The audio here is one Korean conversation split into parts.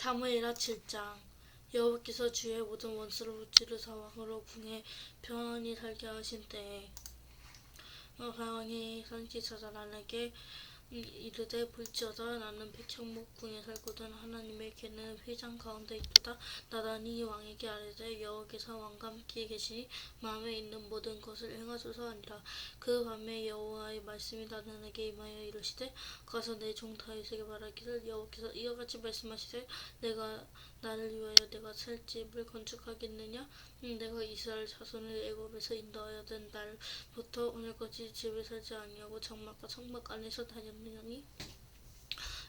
사무엘하 7장 여호와께서 주의 모든 원수를 무찌르사 왕으로 궁에 평안히 살게 하신 때에 어, 왕이 산지사자란에게 이르되 볼지어다. 나는 백향목 궁에 살거든 하나님의 개는 회장 가운데 있도다. 나단이 왕에게 아뢰되 여호와께서 왕과 함께 계시니 마음에 있는 모든 것을 행하소서 하니라. 그 밤에 여호와의 말씀이 나단에게 임하여 이르시되 가서 내 종 다윗에게 말하기를 여호와께서 이와 같이 말씀하시되 내가 나를 위하여 내가 살 집을 건축하겠느냐? 음, 내가 이스라엘 자손을 애굽에서 인도하여 된 날부터 오늘까지 집을 살지 아니하고 장막과 성막 안에서 다녔 느냐니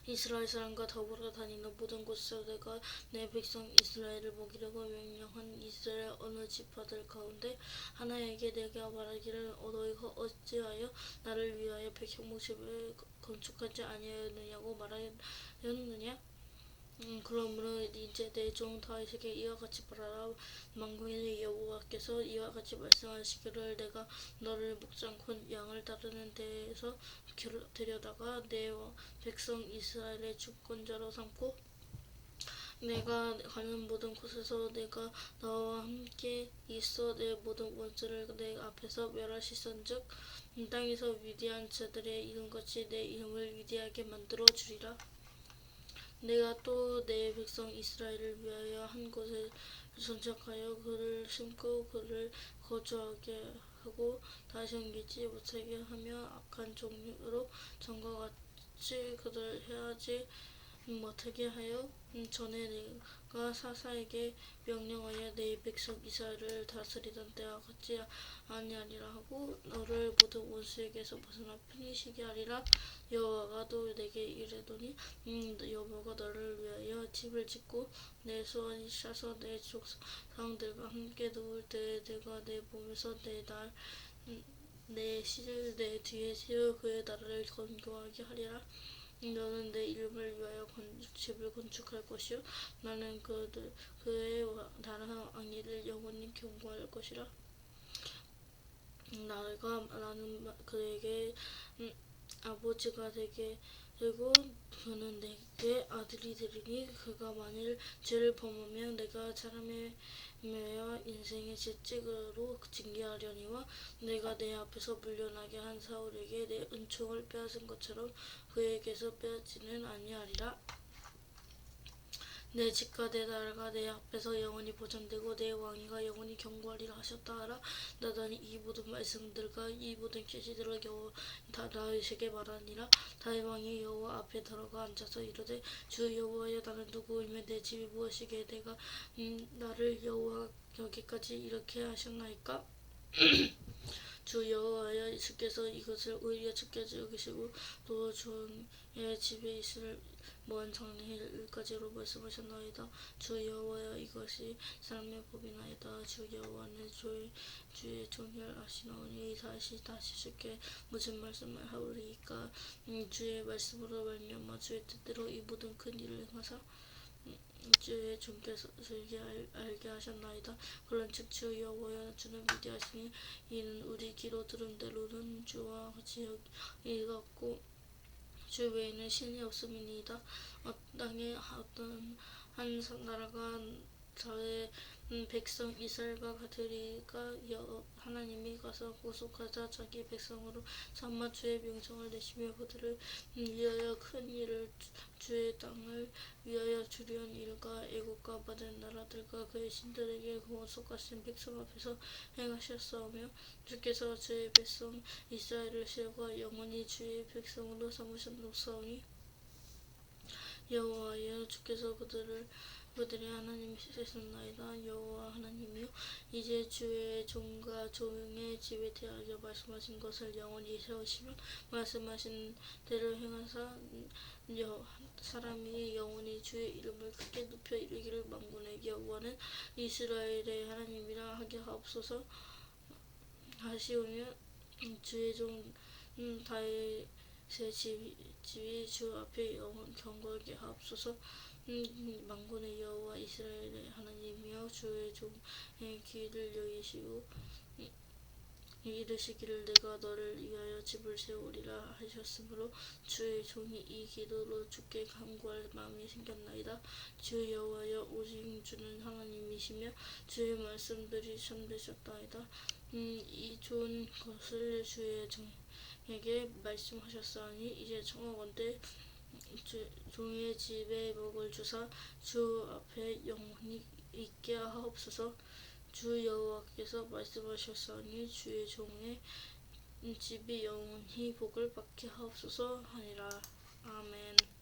이스라엘 사람과 더불어 다니는 모든 곳에서 내가 내 백성 이스라엘을 먹이려고 명령한 이스라엘 어느 지파들 가운데 하나에게 내가 말하기를 어, 너희가 어찌하여 나를 위하여 백향목 집을 건축하지 아니하였느냐고 말하였느냐 음, 그러므로 이제 내 종 다윗에게 이와 같이 말하라. 만군의 여호와께서 이와 같이 말씀하시기를 내가 너를 목장꾼 양을 따르는 데에서 겨- 데려다가 내 백성 이스라엘의 주권자로 삼고 내가 가는 모든 곳에서 내가 너와 함께 있어 내 모든 원수를 내 앞에서 멸하시선즉 이 땅에서 위대한 자들의 이름같이 내 이름을 위대하게 만들어 주리라 내가 또 내 백성 이스라엘을 위하여 한 곳에 선착하여 그를 심고 그를 거주하게 하고 다시 옮기지 못하게 하며 악한 종류로 전과 같이 그들 해하지 못하게 하여? 음, 전에 내가 사사에게 명령하여 내 백성 이스라엘을 다스리던 때와 같이 아니하리라 하고 너를 모든 원수에게서 벗어나 편히 쉬게 하리라. 여호와가 또 내게 이르더니 음, 여호와가 너를 위하여 집을 짓고 내 소원이 샤서 내 족상들과 함께 누울 때에 내가 내 몸에서 내날 내 씨를 내 뒤에 세워 그의 나라를 건교하게 하리라. 너는 내 이름을 집을 건축할 것이요 나는 그들 그의 와- 나라 왕위를 영원히 경고할 것이라 나가 나는 마- 그에게 음, 아버지가 되게 되고 그는 내게 아들이 되리니 그가 만일 죄를 범하면 내가 사람의 매와 인생의 채찍으로 징계하려니와 내가 내 앞에서 물려나게 한 사울에게 내 은총을 빼앗은 것처럼 그에게서 빼앗지는 아니하리라. 내 집과 내 나라가 내 앞에서 영원히 보장되고 내 왕위가 영원히 경고하리라 하셨다 하라. 나단이 이 모든 말씀들과 이 모든 계시들을 여호와 다 다윗에게 말하니라. 다윗 왕이 여호와 앞에 들어가 앉아서 이르되 주 여호와여 나는 누구이며 내 집이 무엇이기에 내가 음, 나를 여호와 여기까지 이렇게 하셨나이까? 주 여호와여 주께서 이것을 오히려 주께 여기시고 또 주의 집에 있을 먼 장래일까지로 말씀하셨나이다. 주 여호와여 이것이 사람의 법이나이다. 주 여호와는 주의, 주의 종을 아시나오니 다시 다시 주께 무슨 말씀을 하오리이까 음, 주의 말씀으로 말미암아 주의 뜻대로 이 모든 큰 일을 행하사 음, 주의 종께서 주에게 알, 알게 하셨나이다. 그런즉 주 여호와여 주는 위대하시니 이는 우리 귀로 들은 대로는 주와 같이 읽었고 주 외에는 신이 없음이니이다. 어, 땅에 어떤 한 나라가 저의 음, 백성 이스라엘과 가드리가 여 하나님이 가서 구속하자 자기 백성으로 삼아 주의 명성을 내시며 그들을 음, 위하여 큰 일을 주- 주의 땅을 위하여 주려는 일과 애국과 받은 나라들과 그의 신들에게 구속하신 백성 앞에서 행하셨사오며 주께서 주의 백성 이스라엘을 세우고 영원히 주의 백성으로 삼으셨사오니 여호와여 주께서 그들을 그들의 하나님 되셨나이다 여호와 하나님이여 이제 주의 종과 종의 집에 대하여 말씀하신 것을 영원히 세우시며 말씀하신 대로 행하사 여, 사람이 영원히 주의 이름을 크게 높여 이르기를 만군의 여호와는 이스라엘의 하나님이라 하게 하옵소서. 하시오며 주의 종 음, 다윗의 집, 집이 주 앞에 영원 경고하게 하옵소서. 음, 만군의 여호와 이스라엘의 하나님이여 주의 종의 귀를 여기시고 음, 이르시기를 내가 너를 위하여 집을 세우리라 하셨으므로 주의 종이 이 기도로 주께 간구할 마음이 생겼나이다. 주 여호와여 오직 주는 하나님이시며 주의 말씀들이 참되셨다이다. 음, 이 좋은 것을 주의 종에게 말씀하셨사니 이제 청하건대 주, 종의 집에 먹을 주사 주 앞에 영원히 있게 하옵소서. 주 여호와께서 말씀하셨사니 주의 종의 집이 영원히 복을 받게 하옵소서 하니라. 아멘.